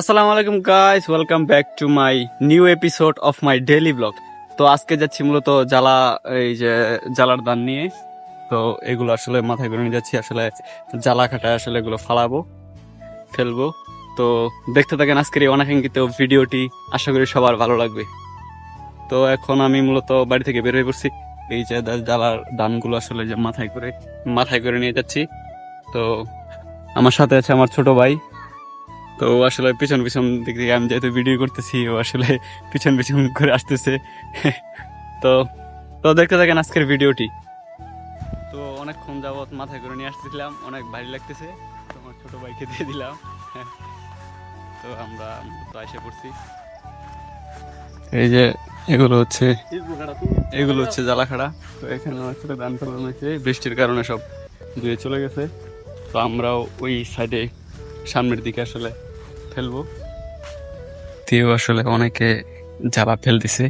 আসসালামু আলাইকুম guys welcome back to my new episode of my daily blog তো আজকে যাচ্ছি মূলত জ্বালা, এই যে জ্বালার দান নিয়ে। তো এগুলো আসলে মাথায় করে নিয়ে যাচ্ছি। আসলে জ্বালা খাটায় আসলে এগুলো ফালাবো, ফেলব। তো দেখতে থাকেন আজকের এই অনাকাঙ্ক্ষিত ভিডিওটি। আশা করি সবার ভালো লাগবে। তো এখন আমি মূলত বাড়ি থেকে বের হয়ে পড়ছি। এই যে জ্বালার দানগুলো আসলে যে মাথায় করে মাথায় করে নিয়ে যাচ্ছি। তো আমার সাথে আছে আমার ছোট ভাই। তো ও আসলে পিছন পিছন দিক থেকে আমি যেহেতু ভিডিও করতেছি, ও আসলে পিছন পিছন করে আসতেছে। তো তো দেখতে থাকেন আজকের ভিডিওটি তো অনেকক্ষণ যাবত মাথায় করে নিয়ে আসতেছিলাম অনেক ভারী লাগতেছে, তো আমার ছোট ভাইকে দিয়ে দিলাম। তো আমরা তো এসে পড়ছি। এই যে, এগুলো হচ্ছে এগুলো হচ্ছে জ্বালাখাড়া। তো এখানে আসলে ধান ফেলানো হয়েছে, বৃষ্টির কারণে সব ধুয়ে চলে গেছে। তো আমরাও ওই সাইডে সামনের দিকে আসলে ফেলব। তেও আসলে অনেকে জ্বালা ফেল দিছে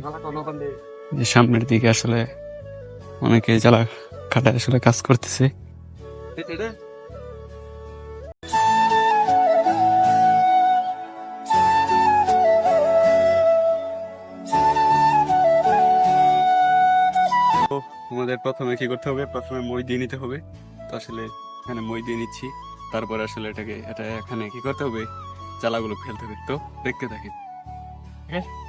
যে সামনের দিকে আসলে অনেকে জ্বালা কাটায় আসলে কাজ করতেছে। তো আমাদের প্রথমে কি করতে হবে? প্রথমে মই দিয়ে নিতে হবে। তো আসলে এখানে মই দিয়ে নিচ্ছি। তারপরে আসলে এটাকে এটা এখানে কি করতে হবে? জ্বালাগুলো ফেলতে দেখতো দেখতে থাকি ঠিক আছে?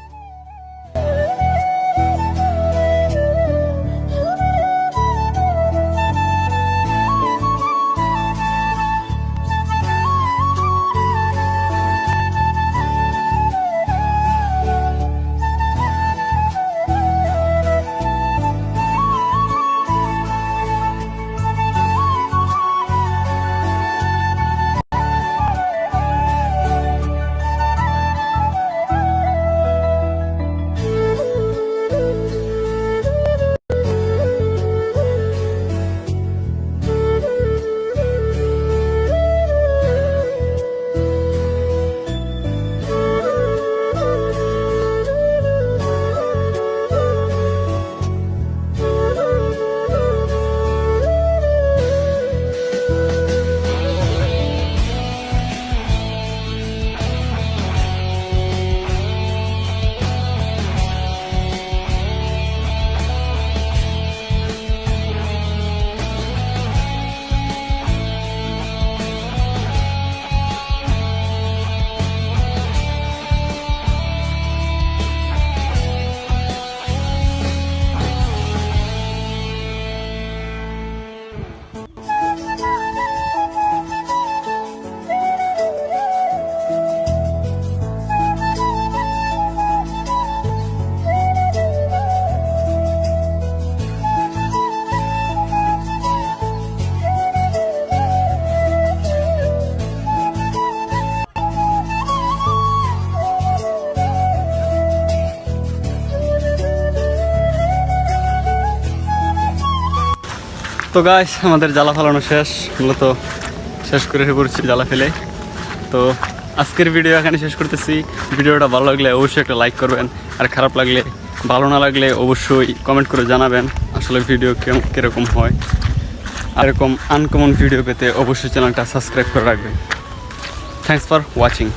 তো গাছ আমাদের জ্বালা ফালানো শেষ। মূলত শেষ করে পড়ছি জ্বালা ফেলে তো আজকের ভিডিও এখানে শেষ করতেছি। ভিডিওটা ভালো লাগলে অবশ্যই একটা লাইক করবেন। আর খারাপ লাগলে, ভালো না লাগলে অবশ্যই কমেন্ট করে জানাবেন আসলে ভিডিও কীরকম হয়। আর এরকম আনকমন ভিডিও পেতে অবশ্যই চ্যানেলটা সাবস্ক্রাইব করে রাখবেন। Thanks for watching